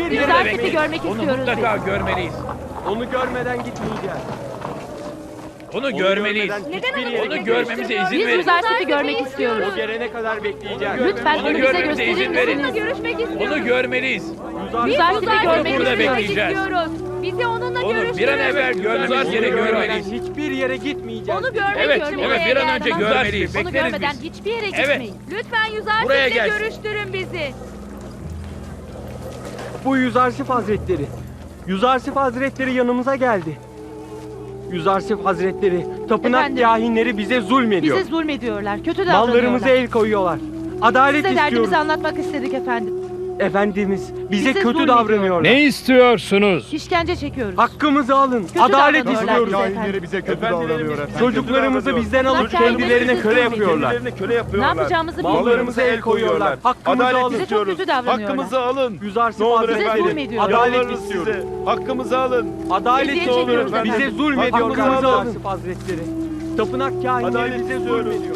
istiyoruz. yere Yüzer bekleyin. görmek Onu istiyoruz mutlaka görmeliyiz. Onu görmeden gitmeyeceğiz. Onu görmeliyiz. Neden Onu görmemize izin Biz verin. tipi görmek istiyoruz. O gelene kadar bekleyeceğiz. Lütfen Onu onu bize görmemize gösterir izin verin. misiniz? görüşmek istiyoruz. Onu görmeliyiz. Yüzer tipi görmek burada istiyoruz. bekleyeceğiz. istiyoruz. Bizi onunla Onu görüştürün. bir an evvel görmemiz Onu yere görmeden görmeliyiz. Hiçbir yere gitmeyeceğiz. Onu görmek Evet, için evet bir an önce geldik. görmeliyiz. Onu Bekleriz görmeden biz. hiçbir yere Evet. gitmeyin. Lütfen Buraya gelsin. görüştürün bizi. Bu Yüzarsif Hazretleri. Yüzarsif Hazretleri yanımıza geldi. Yüzarsif Hazretleri, tapınak Efendim? yahinleri bize zulmediyor. Bize zulmediyorlar. Kötü Mallarımıza davranıyorlar. el koyuyorlar. Adalet Size istiyoruz. derdimizi anlatmak istedik efendim. Efendimiz, bize Bize kötü zulmediyor. davranıyorlar. Ne istiyorsunuz? İşkence çekiyoruz. Hakkımızı alın. Kötü Adalet davranıyorlar istiyoruz. bize efendim. bize kötü davranıyor efendim. Çocuklarımızı bizden alıp Bırak kendilerine kendimizi köle zulmediyor. yapıyorlar. Kendilerine köle Ne yapıyorlar. yapacağımızı bilmiyoruz. Mallarımıza el koyuyorlar. Hakkımızı Adalet alın. Bize çok istiyoruz. kötü davranıyorlar. Hakkımızı alın. Yüzarsif Ne olur Hazretleri. efendim. zulmediyorlar. Adalet Yalvarırız istiyoruz. size. Hakkımızı alın. Adalet Eziyet istiyoruz. çekiyoruz Bize efendim. zulmediyorlar. Hakkımızı alın. Hazretleri. Tapınak kahinleri Adalet bize istiyoruz. zulmediyor.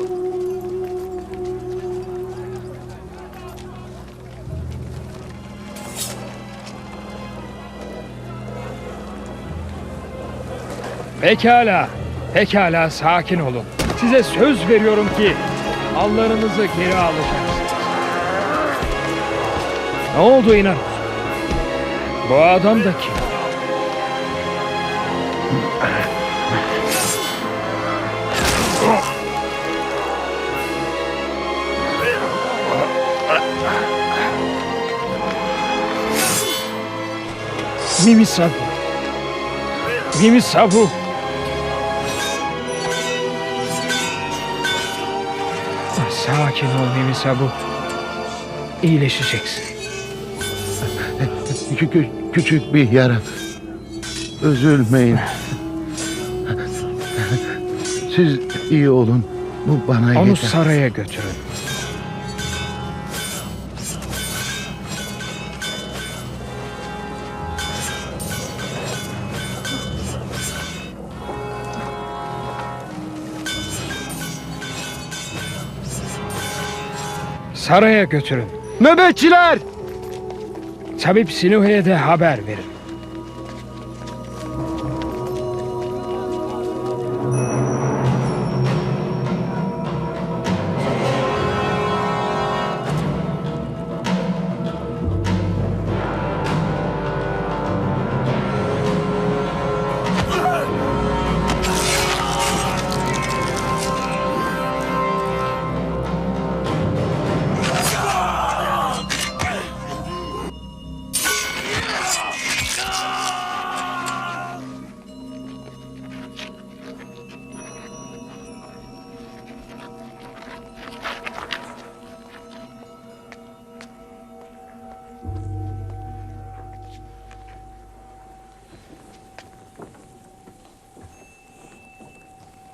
Pekala. Pekala sakin olun. Size söz veriyorum ki mallarınızı geri alacaksınız. Ne oldu inan? Bu adam da kim? Mimi Sabu. Mimi Sabu. Sakin ol Mimi Sabu. İyileşeceksin. Küçük, küçük bir yara. Üzülmeyin. Siz iyi olun. Bu bana Onu yeter. saraya götürün. Saraya götürün. Nöbetçiler! Tabip Sinuhe'ye de haber verin.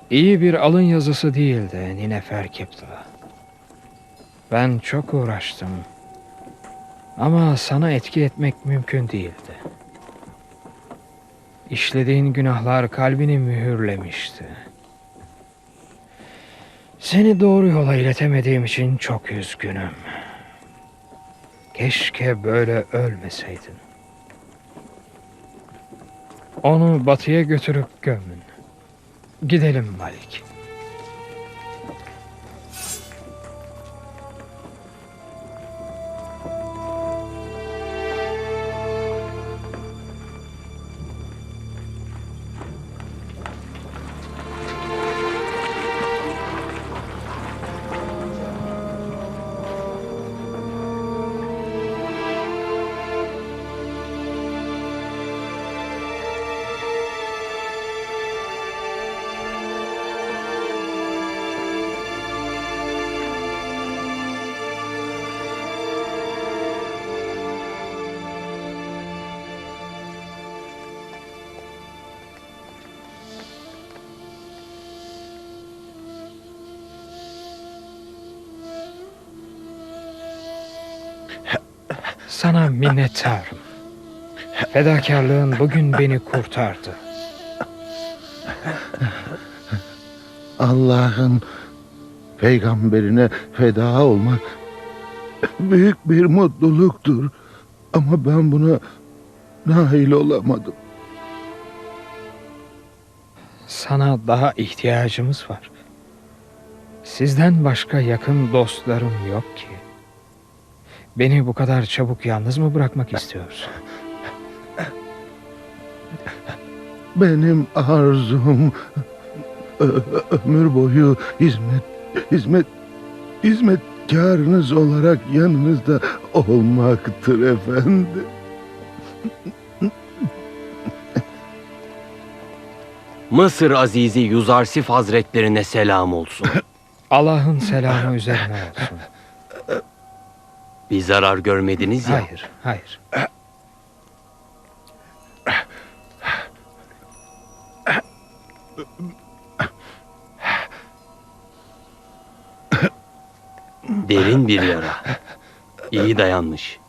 İyi bir alın yazısı değildi Ninefer Kiptula. Ben çok uğraştım. Ama sana etki etmek mümkün değildi. İşlediğin günahlar kalbini mühürlemişti. Seni doğru yola iletemediğim için çok üzgünüm. Keşke böyle ölmeseydin. Onu batıya götürüp gömün. Gidelim Malik. Sana minnettarım. Fedakarlığın bugün beni kurtardı. Allah'ın peygamberine feda olmak büyük bir mutluluktur. Ama ben buna nail olamadım. Sana daha ihtiyacımız var. Sizden başka yakın dostlarım yok ki. Beni bu kadar çabuk yalnız mı bırakmak istiyorsun? Benim arzum ömür boyu hizmet hizmet hizmetkarınız olarak yanınızda olmaktır efendi. Mısır Azizi Yuzarsif Hazretlerine selam olsun. Allah'ın selamı üzerine olsun. Bir zarar görmediniz ya. Hayır, hayır. Derin bir yara. İyi dayanmış.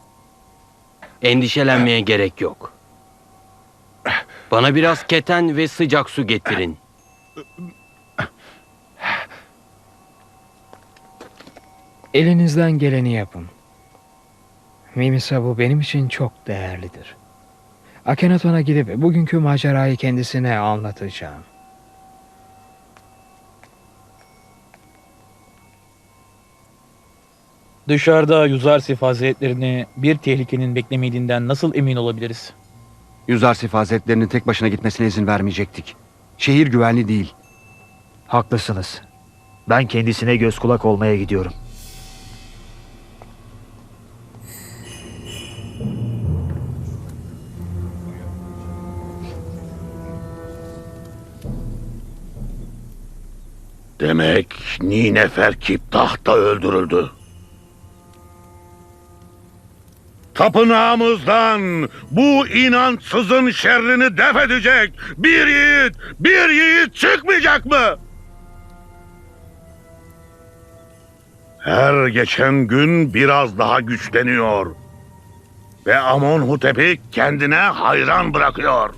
Endişelenmeye gerek yok. Bana biraz keten ve sıcak su getirin. Elinizden geleni yapın. Mimisa bu benim için çok değerlidir. Akhenaton'a gidip bugünkü macerayı kendisine anlatacağım. Dışarıda Yuzarsif Hazretlerini bir tehlikenin beklemediğinden nasıl emin olabiliriz? Yüzarsif Hazretlerinin tek başına gitmesine izin vermeyecektik. Şehir güvenli değil. Haklısınız. Ben kendisine göz kulak olmaya gidiyorum. Demek Nineferkip tahta öldürüldü. Tapınağımızdan bu inançsızın şerrini def edecek bir yiğit, bir yiğit çıkmayacak mı? Her geçen gün biraz daha güçleniyor. Ve Amonhotep'i kendine hayran bırakıyor.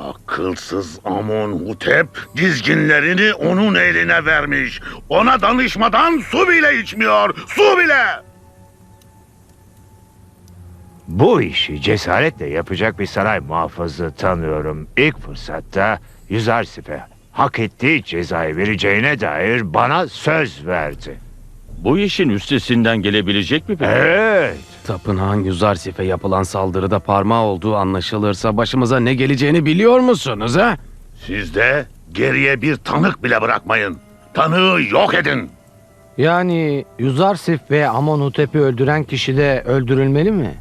Akılsız Amonhotep dizginlerini onun eline vermiş. Ona danışmadan su bile içmiyor. Su bile! Bu işi cesaretle yapacak bir saray muhafızı tanıyorum. İlk fırsatta Yüzarsif'e hak ettiği cezayı vereceğine dair bana söz verdi. Bu işin üstesinden gelebilecek mi peki? Evet. Tapınağın Yuzarsif'e yapılan saldırıda parmağı olduğu anlaşılırsa başımıza ne geleceğini biliyor musunuz ha? Siz de geriye bir tanık bile bırakmayın. Tanığı yok edin. Yani Yuzarsif ve Amonhotep'i öldüren kişi de öldürülmeli mi?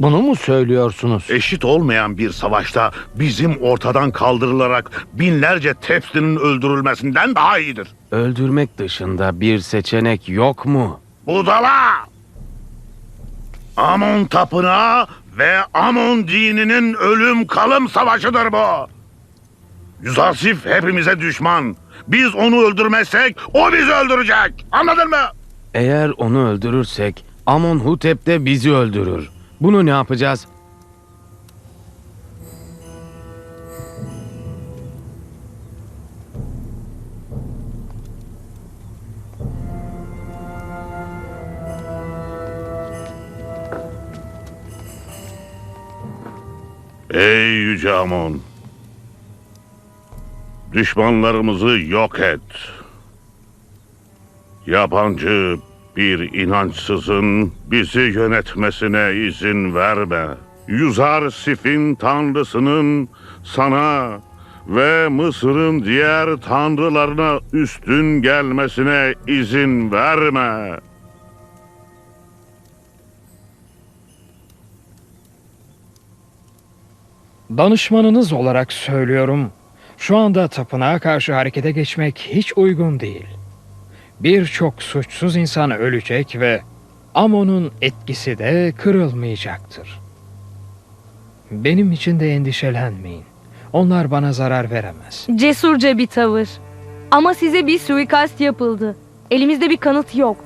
Bunu mu söylüyorsunuz? Eşit olmayan bir savaşta bizim ortadan kaldırılarak binlerce Tepsi'nin öldürülmesinden daha iyidir. Öldürmek dışında bir seçenek yok mu? Budala! Amon tapınağı ve Amon dininin ölüm kalım savaşıdır bu. Yüzarsif hepimize düşman. Biz onu öldürmezsek o bizi öldürecek. Anladın mı? Eğer onu öldürürsek Amonhotep de bizi öldürür. Bunu ne yapacağız? Ey Yüce Amon! Düşmanlarımızı yok et. Yabancı bir inançsızın bizi yönetmesine izin verme. Yüzar Sif'in tanrısının sana ve Mısır'ın diğer tanrılarına üstün gelmesine izin verme. Danışmanınız olarak söylüyorum. Şu anda tapınağa karşı harekete geçmek hiç uygun değil. Birçok suçsuz insan ölecek ve Amon'un etkisi de kırılmayacaktır. Benim için de endişelenmeyin. Onlar bana zarar veremez. Cesurca bir tavır. Ama size bir suikast yapıldı. Elimizde bir kanıt yok.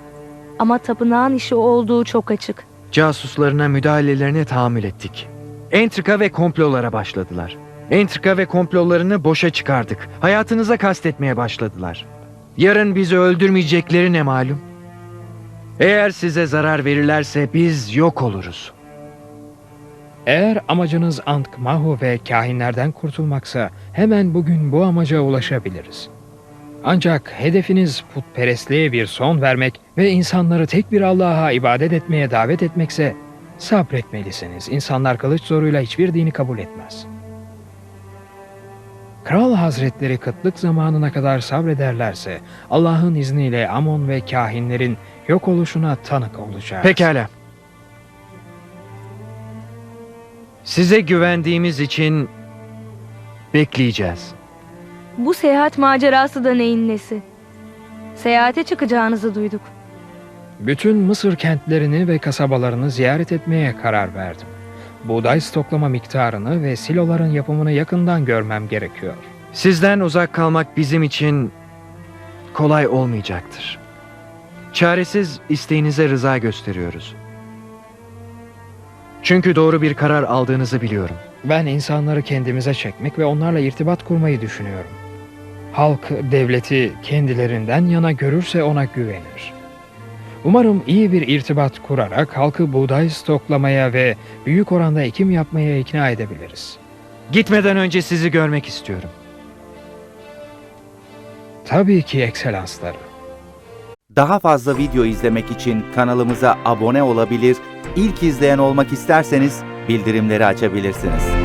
Ama tapınağın işi olduğu çok açık. Casuslarına müdahalelerine tahammül ettik. Entrika ve komplolara başladılar. Entrika ve komplolarını boşa çıkardık. Hayatınıza kastetmeye başladılar. Yarın bizi öldürmeyecekleri ne malum? Eğer size zarar verirlerse biz yok oluruz. Eğer amacınız Ankh-Mahu ve kahinlerden kurtulmaksa hemen bugün bu amaca ulaşabiliriz. Ancak hedefiniz putperestliğe bir son vermek ve insanları tek bir Allah'a ibadet etmeye davet etmekse sabretmelisiniz. İnsanlar kılıç zoruyla hiçbir dini kabul etmez. Kral Hazretleri kıtlık zamanına kadar sabrederlerse Allah'ın izniyle Amon ve kahinlerin yok oluşuna tanık olacağız. Pekala. Size güvendiğimiz için bekleyeceğiz. Bu seyahat macerası da neyin nesi? Seyahate çıkacağınızı duyduk. Bütün Mısır kentlerini ve kasabalarını ziyaret etmeye karar verdim. Buğday stoklama miktarını ve siloların yapımını yakından görmem gerekiyor. Sizden uzak kalmak bizim için kolay olmayacaktır. Çaresiz isteğinize rıza gösteriyoruz. Çünkü doğru bir karar aldığınızı biliyorum. Ben insanları kendimize çekmek ve onlarla irtibat kurmayı düşünüyorum. Halk devleti kendilerinden yana görürse ona güvenir. Umarım iyi bir irtibat kurarak halkı buğday stoklamaya ve büyük oranda ekim yapmaya ikna edebiliriz. Gitmeden önce sizi görmek istiyorum. Tabii ki ekselansları. Daha fazla video izlemek için kanalımıza abone olabilir, ilk izleyen olmak isterseniz bildirimleri açabilirsiniz.